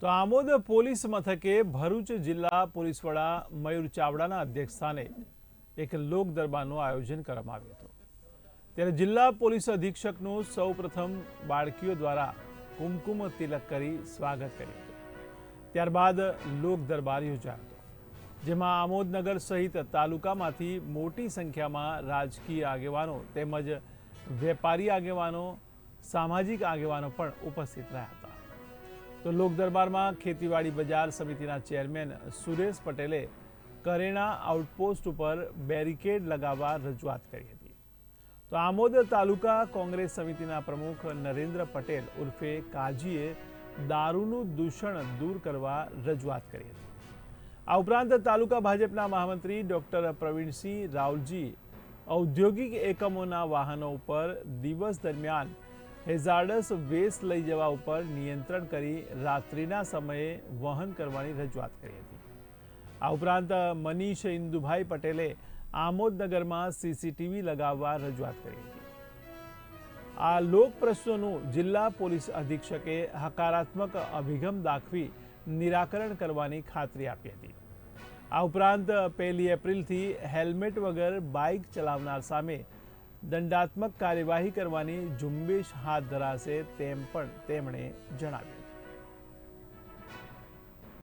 તો આમોદ પોલીસ મથકે ભરૂચ જિલ્લા પોલીસ વડા મયુર ચાવડાના અધ્યક્ષસ્થાને એક લોક દરબારનું આયોજન કરવામાં આવ્યું હતું. ત્યારે જિલ્લા પોલીસ અધિક્ષકનું સૌપ્રથમ બાળકીઓ દ્વારા કુમકુમ તિલક કરી સ્વાગત કર્યું હતું. ત્યારબાદ લોક દરબાર યોજાયો હતો. જેમાં આમોદનગર સહિત તાલુકામાંથી મોટી સંખ્યામાં રાજકીય આગેવાનો તેમજ વેપારી આગેવાનો, સામાજિક આગેવાનો પણ ઉપસ્થિત રહ્યા હતા. તો લોકદરબારમાં ખેતીવાડી બજાર સમિતિના ચેરમેન સુરેશ પટેલે કરેણા આઉટપોસ્ટ ઉપર બેરિકેડ લગાવવા રજૂઆત કરી હતી. તો આમોદ તાલુકા કોંગ્રેસ સમિતિના પ્રમુખ નરેન્દ્ર પટેલ ઉર્ફે કાજીએ દારૂનું દૂષણ દૂર કરવા રજૂઆત કરી હતી. આ ઉપરાંત તાલુકા ભાજપના મહામંત્રી ડોક્ટર પ્રવીણસિંહ રાવલજી ઔદ્યોગિક એકમોના વાહનો ઉપર દિવસ દરમિયાન હેઝાર્ડસ વેસ્ટ લઈ જવા ઉપર નિયંત્રણ કરી રાત્રિના સમયે વહન કરવાની રજૂઆત કરી હતી. આ ઉપરાંત મનીષ ઇન્દુભાઈ પટેલે આમોદનગરમાં સીસીટીવી લગાવવા રજૂઆત કરી હતી. આ લોક પ્રશ્નોનું જિલ્લા પોલીસ અધિક્ષકે હકારાત્મક અભિગમ દાખવી નિરાકરણ કરવાની ખાતરી આપી હતી. આ ઉપરાંત પહેલી એપ્રિલથી હેલ્મેટ વગર બાઇક ચલાવનાર સામે દંડાત્મક કાર્યવાહી કરવાની ઝુંબેશ હાથ ધરાશે તેમ પણ તેમણે જણાવ્યું.